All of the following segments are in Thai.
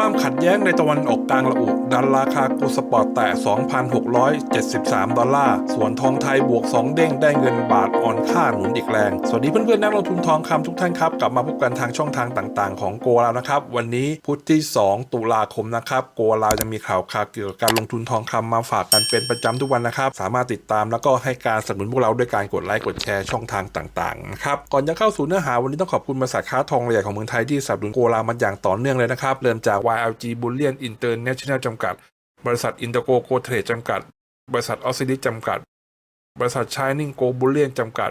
ความขัดแย้งในตะวันออกกลางระอุ ดันราคากูสปอร์ตแตะ 2,673 ดอลลาร์ ส่วนทองไทยบวก 2 เด้งได้เงินบาทอ่อนค่าหนุนอีกแรง สวัสดีเพื่อนๆนักลงทุนทองคำทุกท่านครับ กลับมาพบกันทางช่องทางต่างๆ ของโกลาวนะครับ วันนี้พุธที่ 2 ตุลาคมนะครับ โกลาวจะมีข่าวคราวเกี่ยวกับการลงทุนทองคำมาฝากกันเป็นประจำทุกวันนะครับ สามารถติดตามแล้วก็ให้การสนับสนุนพวกเราด้วยการกดไลค์กดแชร์ช่องทางต่างๆนะครับก่อนจะเข้าสู่เนื้อหาวันนี้ต้องขอบคุณบริษัทค้าทองรายใหญ่ของเมืองไทยที่สนับสนุนโกลาวมาอย่างต่อเนื่องเลยนะครับเริ่มจาก YLG Bullion International จำกัด บริษัท Intergo g o t r a d e จำกัด บริษัท Oxidis จำกัด บริษัท Shining Go b u l l i a n จำกัด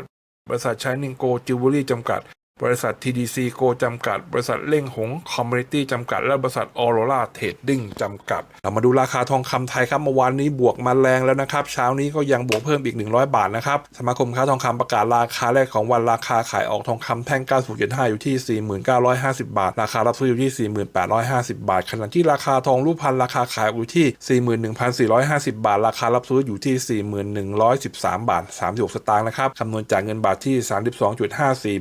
บริษัท Shining Go Jewelry จำกัด บริษัท TDC โกจำกัด บริษัทเล่งหงคอมมูนิตี้จำกัด และบริษัทออโรราเทรดดิ้งจำกัด เรามาดูราคาทองคำไทยครับเมื่อวานนี้บวกมาแรงแล้วนะครับ เช้านี้ก็ยังบวกเพิ่มอีก 100 บาทนะครับ สมาคมค้าทองคำประกาศราคาแรกของวันราคาขายออกทองคำแท่ง 90.5อยู่ที่ 4950 บาท ราคารับซื้ออยู่ที่ 4850 บาท ขณะที่ราคาทองรูปพันราคาขายอยู่ที่ 41,450 บาท ราคารับซื้ออยู่ที่ 4113 บาท36สตางค์นะครับคำนวณจากเงินบาทที่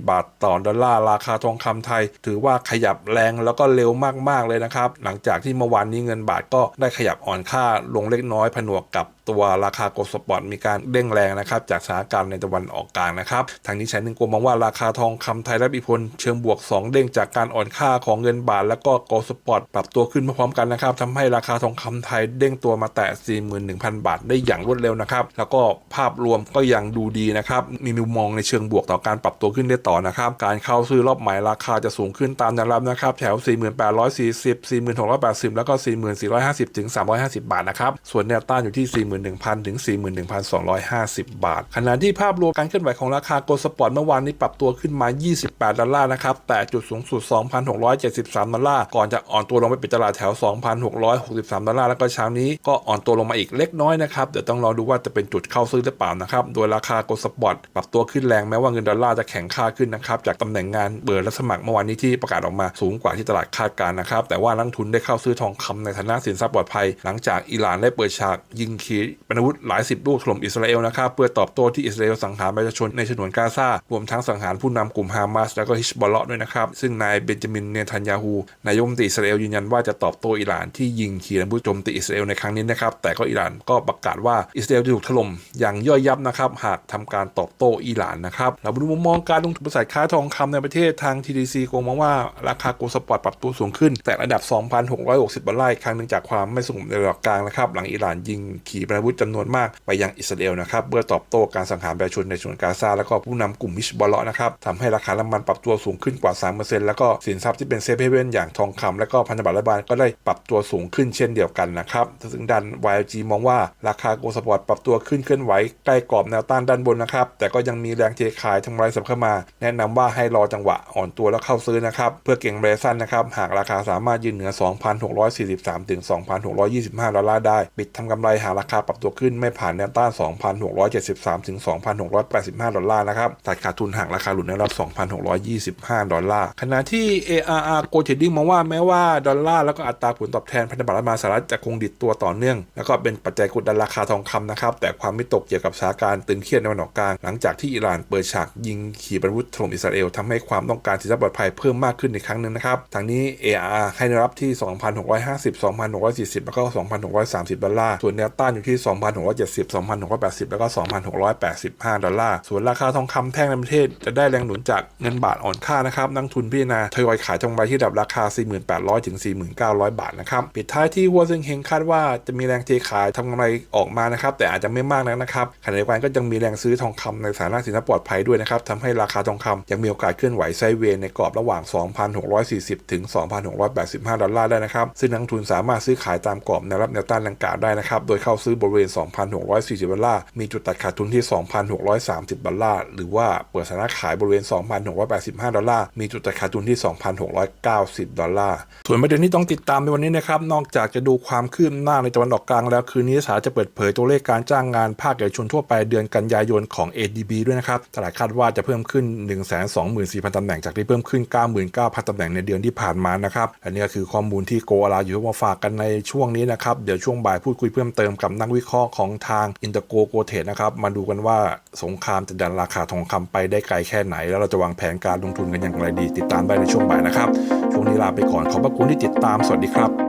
32.54 บาทต่อดอลลาร์ราคาทองคำไทย ถือว่าขยับแรงแล้วก็เร็วมากๆเลยนะครับ หลังจากที่เมื่อวานนี้เงินบาทก็ได้ขยับอ่อนค่าลงเล็กน้อยผนวกกับ ตัวราคาโกลด์สปอร์ตมีการเด้งแรงนะครับจากสถานการณ์ในตะวันออกกลางนะครับทางนี้ใช้หนึ่งกลมมองว่าราคาทองคำไทยและอิพลเชิงบวก 2 เด้งจากการอ่อนค่าของเงินบาท แล้วก็โกลด์สปอร์ตปรับตัวขึ้นพร้อมกันนะครับทำให้ราคาทองคำไทยเด้งตัวมาแตะ 41,000 บาท ได้อย่างรวดเร็วนะครับแล้วก็ภาพรวมก็ยังดูดีนะครับมีมุมมองในเชิงบวกต่อการปรับตัวขึ้นได้ต่อนะครับการเข้าซื้อรอบใหม่ราคาจะสูงขึ้นตามแนวรับนะครับแถว 4840 4680 แล้วก็ 4450ถึง350 บาทนะครับส่วนแนวต้านอยู่ที่41,000 ถึง 41,250 บาท ขณะที่ภาพรวมการเคลื่อนไหวของราคาโกลด์สปอร์ตเมื่อวานนี้ปรับตัวขึ้นมา 28 ดอลลาร์นะครับ แต่จุดสูงสุด 2,673 ดอลลาร์ ก่อนจะอ่อนตัวลงไปปิดตลาดแถว 2,663 ดอลลาร์ แล้วก็เช้านี้ก็อ่อนตัวลงมาอีกเล็กน้อยนะครับ เดี๋ยวต้องรอดูว่าจะเป็นจุดเข้าซื้อหรือเปล่านะครับ โดยราคาโกลด์สปอร์ตปรับตัวขึ้นแรงแม้ว่าเงินดอลลาร์จะแข็งค่าขึ้นนะครับ จากตำแหน่งงานเบิร์และสมัครเมื่อวานนี้ที่ประกาศออกมาสูงกว่าที่ตลาดคาดการณ์นะครับ แต่ว่านักทุนได้เข้าซื้อทองคำในฐานะสินทรัพย์ปลอดภัย หลังจากอิหร่านได้เปิดฉากยิงขีปนอาวุธหลายสิบลูกถล่มอิสราเอลนะครับเพื่อตอบโต้ที่อิสราเอลสังหารประชาชนในฉนวนกาซารวมทั้งสังหารผู้นำกลุ่มฮามาสแล้วก็ฮิชบอลเลาะด้วยนะครับซึ่งนายเบนจามินเนทันยาฮูนายกรัฐมนตรีอิสราเอลยืนยันว่าจะตอบโต้อิหร่านที่ยิงขีปนาวุธโจมตีอิสราเอลในครั้งนี้นะครับแต่ก็อิหร่านก็ประกาศว่าอิสราเอลจะถูกถล่มอย่างย่อยยับนะครับหากทำการตอบโต้อิหร่านนะครับเรามาดูมุมมองการลงทุนบริษัทค้าทองคำในประเทศทาง TDC โกงมองว่าราคาโกลสปอร์ตปรับตัวสูงขึ้น แต่ระดับ 2,660ดอลลาร์อีกครั้งหนึ่งจากความไม่สงบในระดับกลางนะครับหลังอิหร่านยิงขีปนาวุธจำนวนมากไปยังอิสราเอลนะครับเพื่อตอบโต้การสังหารประชาชนในฉนวนกาซาแล้วก็ผู้นำกลุ่มฮิชบอลเลาะห์นะครับทำให้ราคาน้ำมันปรับตัวสูงขึ้นกว่า 3%แล้วก็สินทรัพย์ที่เป็นเซฟเฮเว่นอย่างทองคำและก็พันธบัตรรัฐบาลก็ได้ปรับตัวสูงขึ้นเช่นเดียวกันนะครับซึ่งดัน YLG มองว่าราคาโกลสปอร์ตปรับตัวขึ้นเคลื่อนไหวใกล้กรอบแนวต้านด้านบนนะครับแต่ก็ยังมีแรงเทขายทำลายสับเข้ามา แนะนำว่าให้รอจังหวะอ่อนตัวแล้วเข้าซื้อนะครับเพื่อเก่งเรสั้นนะครับหากราคาสามารถยืนเหนือ 2,643ถึง2,625 ดอลลาร์ได้ ปิดทำกำไรหาราคาปรับตัวขึ้นไม่ผ่านแนวต้าน 2,673 ถึง 2,685 ดอลลาร์นะครับ ตัดขาดทุนห่ากราคาหลุดแนวรับ2,625 ดอลลาร์ ขณะที่ ARR Go Trading มองว่าแม้ว่าดอลลาร์แล้วก็อัตราผลตอบแทนพันธบัตรรัฐบาลสหรัฐจะคงดิดตัวต่อเนื่อง แล้วก็เป็นปัจจัยกดดันราคาทองคำนะครับ แต่ความไม่ตกเกี่ยวกับสถานการณ์ตึงเครียดในวันออกกลาง หลังจากที่อิหร่านเปิดฉากยิงขีปนาวุธถล่มอิสราเอลทำให้ความต้องการสินทรัพย์ปลอดภัยเพิ่มมากขึ้นในครั้งหนึ่งนะครับทางนี้ ARR ให้แนวรับที่ 2,650 2,640 แล้วก็ 2,630 ดอลลาร์ ส่วนแนวต้านอยู่ที่2,670 2,680 แล้วก็ 2,685 ดอลลาร์ ส่วนราคาทองคำแท่งในประเทศจะได้แรงหนุนจากเงินบาทอ่อนค่านะครับ นักทุนพิจารณาทยอยขายทองใบที่ดับราคา 4,800 ถึง 4,900 บาทนะครับ ปิดท้ายที่หัวเซิงเฮงคาดว่าจะมีแรงเทขายทำกำไรออกมานะครับ แต่อาจจะไม่มากนักนะครับขณะเดียวกันก็ยังมีแรงซื้อทองคำในฐานะสินทรัพย์ปลอดภัยด้วยนะครับทำให้ราคาทองคำยังมีโอกาสเคลื่อนไหวไซเวย์ในกรอบระหว่าง 2,640 ถึง 2,685 ดอลลาร์ได้นะครับ ซึ่งนักทุนสามารถซื้อขายตามกรอบแนวรับแนวต้านดังกล่าวได้นะครับ โดยเข้าซื้อบริเวณ 2,640ดอลลาร์ มีจุดตัดขาดทุนที่ 2,630 ดอลลาร์ หรือว่าเปิดสถานะขายบริเวณ 2,685 ดอลลาร์ มีจุดตัดขาดทุนที่ 2,690 ดอลลาร์ ส่วนประเด็นที่ต้องติดตามในวันนี้นะครับ นอกจากจะดูความคืบหน้าในตะวันออกกลางแล้ว คืนนี้สหรัฐจะเปิดเผยตัวเลขการจ้างงานภาคเอกชนทั่วไปเดือนกันยายนของ ADB ด้วยนะครับ ตลาดคาดว่าจะเพิ่มขึ้น 124,000ตำแหน่ง จากที่เพิ่มขึ้น 99,000ตำแหน่งในเดือนที่ผ่านมานะครับและนี่ก็คือข้อมูลที่โกอาลาอยู่มาฝากกันในช่วงนี้นะครับ เดี๋ยวช่วงบ่ายพูดคุยเพิ่มเติมกับนนักวิเคราะห์ของทางอินเตอร์โกโกเทสนะครับ มาดูกันว่าสงครามจะดันราคาทองคำไปได้ไกลแค่ไหน แล้วเราจะวางแผนการลงทุนกันอย่างไรดี ติดตามได้ในช่วงบ่ายนะครับ ช่วงนี้ลาไปก่อนขอบพระคุณที่ติดตามสวัสดีครับ